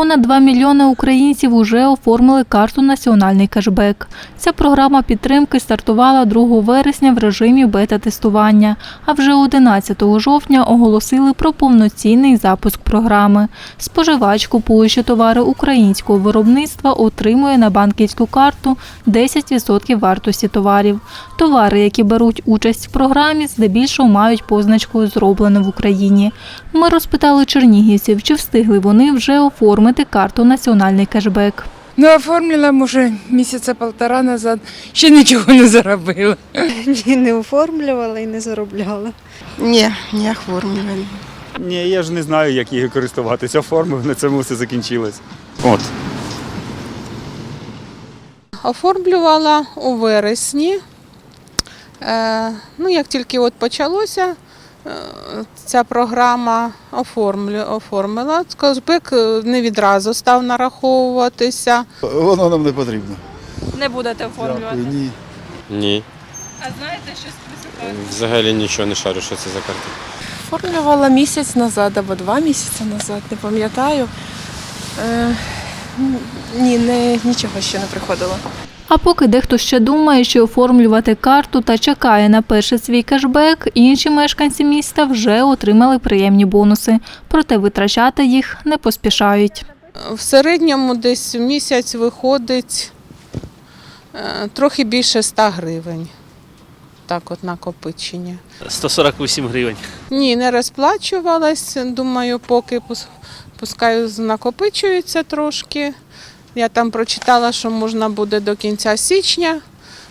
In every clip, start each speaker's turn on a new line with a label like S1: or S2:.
S1: Понад 2 мільйони українців уже оформили карту Національний кешбек. Ця програма підтримки стартувала 2 вересня в режимі бета-тестування, а вже 11 жовтня оголосили про повноцінний запуск програми. Споживач, купуючи товари українського виробництва, отримує на банківську карту 10% вартості товарів. Товари, які беруть участь в програмі, здебільшого мають позначку «Зроблено в Україні». Ми розпитали чернігівців, чи встигли вони вже оформити карту Національний кешбек.
S2: Ну, оформила, може, місяця полтора назад. Ще нічого не заробила.
S3: Ні, не оформлювала і не заробляла.
S4: Ні, не оформлювали.
S5: Ні, я ж не знаю, як її користуватися. Оформив, на цьому все закінчилось. От.
S6: Оформлювала у вересні. Е, ну, як тільки от почалося, ця програма оформила. Кешбек е, не відразу став нараховуватися.
S7: Воно нам не потрібно.
S1: Не будете
S7: Дякую, ні.
S8: Ні,
S1: А знаєте, що з
S8: взагалі нічого не шарю, що це за карта.
S9: Оформлювала місяць назад або два місяці назад, не пам'ятаю. Е, ні, не, нічого ще не приходило.
S1: А поки дехто ще думає, що оформлювати карту та чекає на перший свій кешбек, інші мешканці міста вже отримали приємні бонуси, проте витрачати їх не поспішають.
S6: В середньому десь в місяць виходить е, трохи більше 100 гривень. Так от накопичення.
S10: 148 гривень.
S6: Ні, не розплачувалась. Думаю, поки пус- пускай накопичується трошки. Я там прочитала, що можна буде до кінця січня.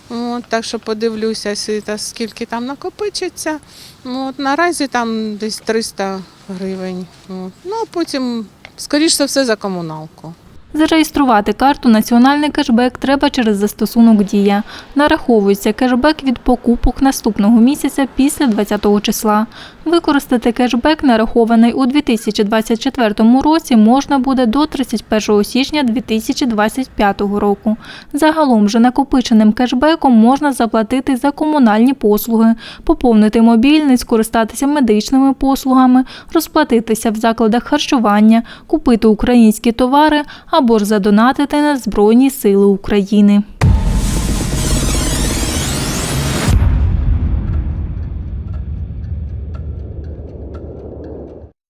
S6: От, так що подивлюся, скільки там накопичиться. От, наразі там десь 300 гривень. От. Ну, а потім, скоріш за все, за комуналку.
S1: Зареєструвати карту Національний кешбек треба через застосунок Дія. Нараховується кешбек від покупок наступного місяця після 20-го числа. Використати кешбек, нарахований у 2024 році, можна буде до 31 січня 2025 року. Загалом же накопиченим кешбеком можна заплатити за комунальні послуги, поповнити мобільний, скористатися медичними послугами, розплатитися в закладах харчування, купити українські товари або ж задонатити на Збройні Сили України.